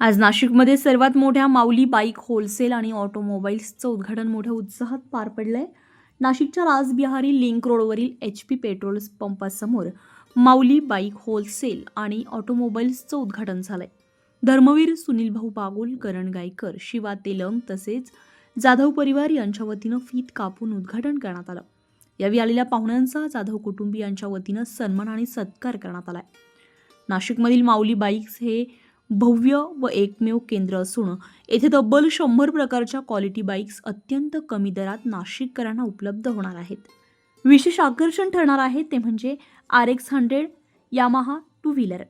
आज नाशिकमध्ये सर्वात मोठ्या माऊली बाईक होलसेल आणि ऑटोमोबाईल्सचं उद्घाटन मोठ्या उत्साहात पार पडलं आहे नाशिकच्या राजबिहारी लिंक रोडवरील एच पी पेट्रोल पंपासमोर माऊली बाईक होलसेल आणि ऑटोमोबाईल्सचं उद्घाटन झालं आहे धर्मवीर सुनील भाऊ बागुल करण गायकर शिवा तेलंग तसेच जाधव परिवार यांच्या वतीनं फीत कापून उद्घाटन करण्यात आलं. यावेळी आलेल्या पाहुण्यांचा जाधव कुटुंबियांच्या वतीनं सन्मान आणि सत्कार करण्यात आला आहे नाशिकमधील माऊली बाईक्स हे भव्य व एकमेव केंद्र असून येथे तब्बल शंभर प्रकारच्या क्वालिटी बाईक्स अत्यंत कमी दरात नाशिककरांना उपलब्ध होणार आहेत. विशेष आकर्षण ठरणार आहे ते म्हणजे R X hundred Yamaha two wheeler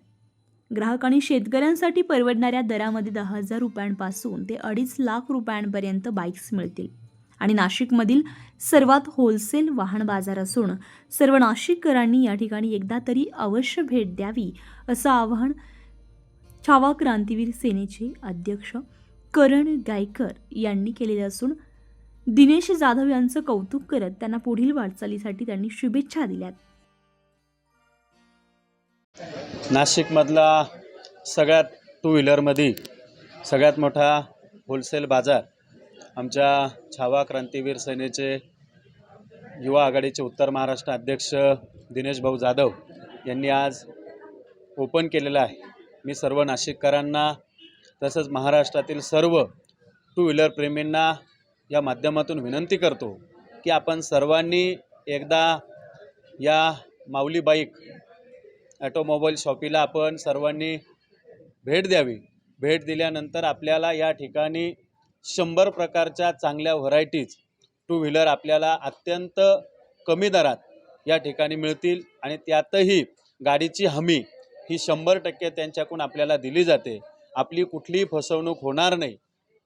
ग्राहक आणि शेतकऱ्यांसाठी परवडणाऱ्या दरामध्ये दहा हजार रुपयांपासून ते अडीच लाख रुपयांपर्यंत बाईक्स मिळतील. आणि नाशिकमधील सर्वात होलसेल वाहन बाजार असून सर्व नाशिककरांनी या ठिकाणी एकदा तरी अवश्य भेट द्यावी असं आवाहन छावा क्रांतीवीर सेनेचे अध्यक्ष करण गायकर यांनी केलेले असून दिनेश जाधव यांचं कौतुक करत त्यांना पुढील वाटचालीसाठी त्यांनी शुभेच्छा दिल्यात. नाशिकमधला सगळ्यात टू व्हीलरमध्ये सगळ्यात मोठा होलसेल बाजार आमच्या छावा क्रांतीवीर सेनेचे युवा आघाडीचे उत्तर महाराष्ट्र अध्यक्ष दिनेश भाऊ जाधव यांनी आज ओपन केलेलं आहे. मी सर्व नाशिककरांना तसंच महाराष्ट्रातील सर्व टू व्हीलर प्रेमींना या माध्यमातून विनंती करतो की आपण सर्वांनी एकदा या माऊली बाईक ॲटोमोबाईल शॉपीला आपण सर्वांनी भेट द्यावी. भेट दिल्यानंतर आपल्याला या ठिकाणी शंभर प्रकारच्या चांगल्या व्हरायटीज टू व्हीलर आपल्याला अत्यंत कमी दरात या ठिकाणी मिळतील आणि त्यातही गाडीची हमी ही शंभर टक्के त्यांच्याकडून आपल्याला दिली जाते. आपली कुठलीही फसवणूक होणार नाही.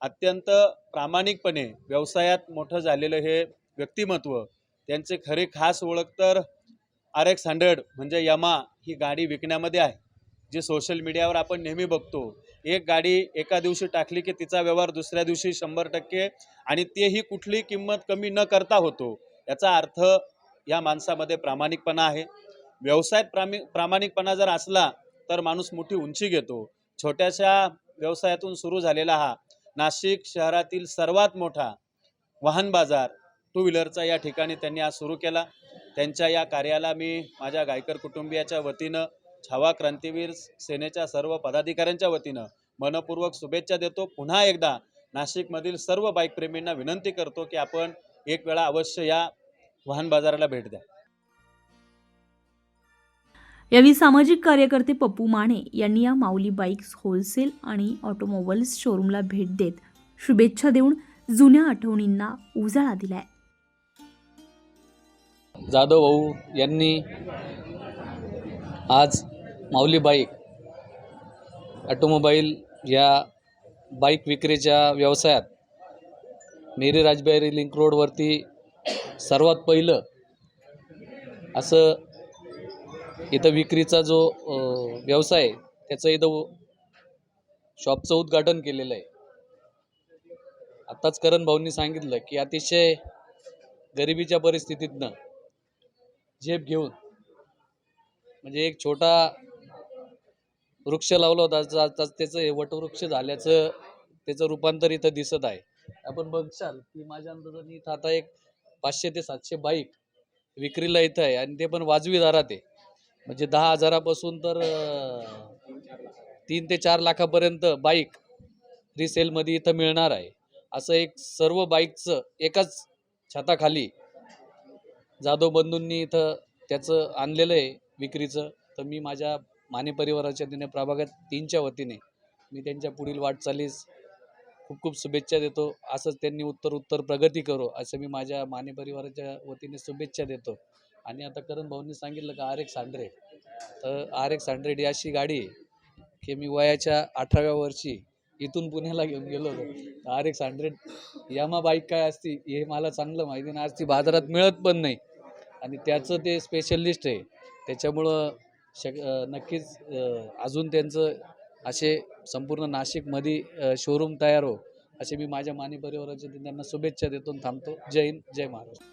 अत्यंत प्रामाणिकपणे व्यवसायात मोठं झालेलं हे व्यक्तिमत्व त्यांचे खरे खास ओळख तर आर एक्स हंड्रेड म्हणजे यमा ही गाडी विकण्यामध्ये आहे. जी सोशल मीडियावर आपण नेहमी बघतो एक गाडी एका दिवशी टाकली की तिचा व्यवहार दुसऱ्या दिवशी शंभर टक्के आणि तेही कुठली किंमत कमी न करता होतो. याचा अर्थ या माणसामध्ये प्रामाणिकपणा आहे. व्यवसायात प्रामी प्रामाणिकपणा जर असला तर माणूस मोठी उंची घेतो. छोट्याशा व्यवसायातून सुरू झालेला हा नाशिक शहरातील सर्वात मोठा वाहन बाजार टू व्हीलरचा या ठिकाणी त्यांनी आज सुरू केला. त्यांच्या या कार्याला मी माझ्या गायकर कुटुंबियाच्या वतीनं छावा क्रांतीवीर सेनेच्या सर्व पदाधिकाऱ्यांच्या वतीनं मनपूर्वक शुभेच्छा देतो. पुन्हा एकदा नाशिकमधील सर्व बाईकप्रेमींना विनंती करतो की आपण एक वेळा अवश्य या वाहन बाजाराला भेट द्या. यावेळी सामाजिक कार्यकर्ते पप्पू माने यांनी या माऊली बाईक्स होलसेल आणि ऑटोमोबाईल्स शोरूमला भेट देत शुभेच्छा देऊन जुन्या आठवणींना उजाळा दिलाय. जाधव भाऊ यांनी आज माऊली बाईक ऑटोमोबाईल या बाईक विक्रीच्या व्यवसायात मेरी राजबिहारी लिंक रोडवरती सर्वात पहिलं असं इथं विक्रीचा जो व्यवसाय आहे त्याचं इथं शॉपचं उद्घाटन केलेलं आहे. आत्ताच करण भाऊंनी सांगितलं की अतिशय गरिबीच्या परिस्थितीतनं झेप घेऊन म्हणजे एक छोटा वृक्ष लावला होता आज- त्याचं हे वटवृक्ष झाल्याचं त्याचं रूपांतर इथं दिसत आहे. आपण बघशाल की माझ्या अंदाजाने इथं आता एक पाचशे ते सातशे बाईक विक्रीला इथं आहे आणि ते पण वाजवी दारात आहे. म्हणजे दहा हजारापासून तर तीन ते चार लाखापर्यंत बाईक रिसेलमध्ये इथं मिळणार आहे. असं एक सर्व बाईकचं एकाच छताखाली जाधव बंधूंनी इथं त्याचं आणलेलं आहे विक्रीचं. तर मी माझ्या माने परिवाराच्या तिने प्रभागात तीनच्या वतीने मी त्यांच्या पुढील वाटचालीस खूप खूप शुभेच्छा देतो. असंच त्यांनी उत्तर उत्तर प्रगती करो असं मी माझ्या माने परिवाराच्या वतीने शुभेच्छा देतो. आणि आता करण भाऊंनी सांगितलं का आर एक्स हंड्रेड तर आर एक्स हंड्रेड ही अशी गाडी आहे की मी वयाच्या अठराव्या वर्षी इथून पुण्याला घेऊन गेलो होतो. R X hundred Yamaha bike काय असती हे मला चांगलं माहिती नाही. आज ती बाजारात मिळत पण नाही. आणि त्याचं ते स्पेशलिस्ट आहे. त्याच्यामुळं शक नक्कीच अजून त्यांचं असे संपूर्ण नाशिकमध्ये शोरूम तयार हो. असे मी माझ्या मानी परिवाराच्या त्यांना शुभेच्छा देतो थांबतो. जय हिंद जय महाराष्ट्र.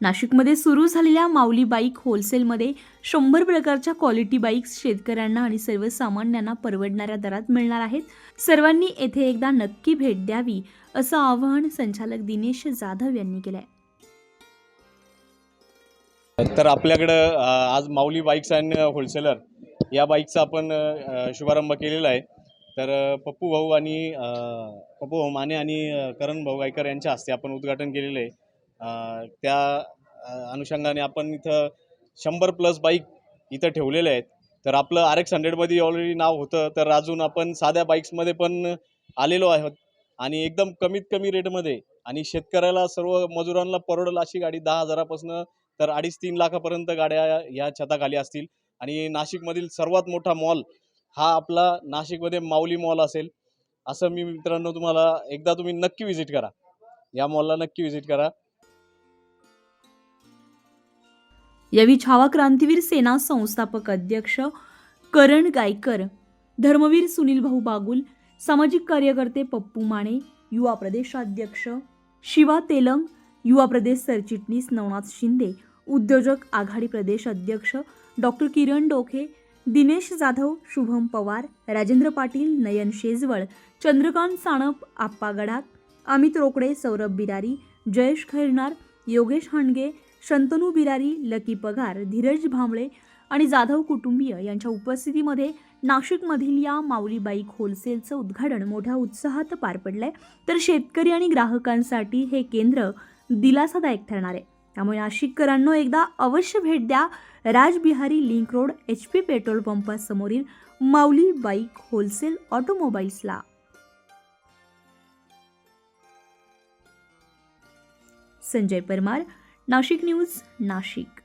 नाशिकमध्ये सुरू झालेल्या माऊली बाईक होलसेलमध्ये शंभर प्रकारच्या क्वालिटी बाईक्स शेतकऱ्यांना आणि सर्वसामान्यांना परवडणाऱ्या दरात मिळणार आहेत. सर्वांनी येथे एकदा नक्की भेट द्यावी असं आवाहन संचालक दिनेश जाधव यांनी केलं आहे तर आपल्याकडं आज माऊली बाईक्स अँड होलसेलर या बाईकचा आपण शुभारंभ केलेला आहे. तर पप्पू भाऊ आणि पप्पू भाऊ माने आणि करण भाऊ गायकर यांच्या हस्ते आपण उद्घाटन केलेलं आहे. त्या अनुषंगाने आपण इथं शंभर प्लस बाईक इथं ठेवलेल्या आहेत. तर आपलं आर एक्स हंड्रेडमध्ये ऑलरेडी नाव होतं तर अजून आपण साध्या बाईक्समध्ये पण आलेलो आहोत. आणि एकदम कमीत कमी रेटमध्ये आणि शेतकऱ्याला सर्व मजुरांना परवडेल अशी गाडी दहा हजारापासून तर अडीच तीन लाखापर्यंत गाड्या या छताखाली असतील. आणि नाशिकमधील सर्वात मोठा मॉल हा आपला नाशिकमध्ये माऊली मॉल असेल. असं मी मित्रांनो तुम्हाला एकदा तुम्ही नक्की व्हिजिट करा. या मॉलला नक्की व्हिजिट करा. यावेळी छावा क्रांतीवीर सेना संस्थापक अध्यक्ष करण गायकर धर्मवीर सुनील भाऊ बागुल सामाजिक कार्यकर्ते पप्पू माने युवा प्रदेशाध्यक्ष शिवा तेलंग युवा प्रदेश सरचिटणीस नवनाथ शिंदे उद्योजक आघाडी प्रदेश अध्यक्ष डॉक्टर किरण डोके दिनेश जाधव शुभम पवार राजेंद्र पाटील नयन शेजवळ चंद्रकांत साणप आप्पा गडाख अमित रोकडे सौरभ बिरारी जयेश खैरनार योगेश हांडगे शंतनू बिरारी लकी पगार धीरज भांबळे आणि जाधव कुटुंबीय यांच्या उपस्थितीमध्ये नाशिकमधील या माऊली बाईक होलसेलचं उद्घाटन मोठ्या उत्साहात पार पडलंय. तर शेतकरी आणि ग्राहकांसाठी हे केंद्र दिलासादायक ठरणार आहे. त्यामुळे नाशिककरांनो एकदा अवश्य भेट द्या. Rajbihari link road H P petrol पंपासमोरील Mauli bike wholesale ऑटोमोबाईल्सला. संजय परमार नाशिक न्यूज नाशिक.